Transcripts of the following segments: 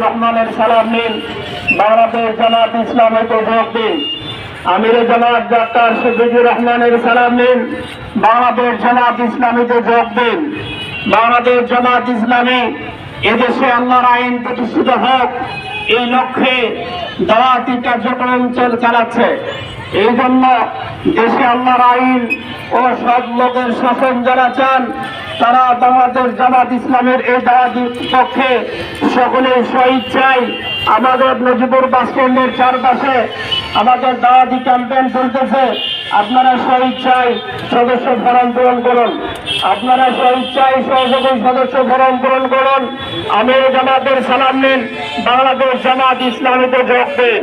রহমানের সালাম নিন। বাংলাদেশ জামাত ইসলামীতে যোগ দিন। আমির জামাত ডাক্তার শেখুজুর রহমানের সালাম নিন। বাংলাদেশ জামাত ইসলামীতে যোগ দিন। বাংলাদেশ জামাত ইসলামী এদেশে আল্লাহর আইন প্রতিষ্ঠিত হোক। এই লক্ষ্যে দাওয়াতি কার্যক্রম চল- চালাচ্ছে। এই জন্য দেশে আল্লাহর আইন ও সব লোকের শাসন যারা চান, তারা দাওয়াতের জামাত ইসলামের এই দাওয়াতির পক্ষে সকলে স্বইচ্ছায় আমাদের নজিবুর বাস স্ট্যান্ডের চারপাশে আমাদের দাওয়াতি ক্যাম্পেইন চলতেছে। আপনারা স্বইচ্ছায় সদস্য ফরম পূরণ করুন। আপনারা স্বইচ্ছায় সহযোগী সদস্য ফরম পূরণ করুন। আমি জামাতের সালাম নিন। বাংলাদেশ জামাত ইসলামীতে যোগ দিন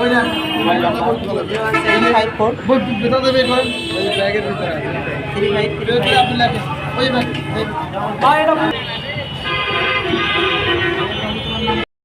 ওই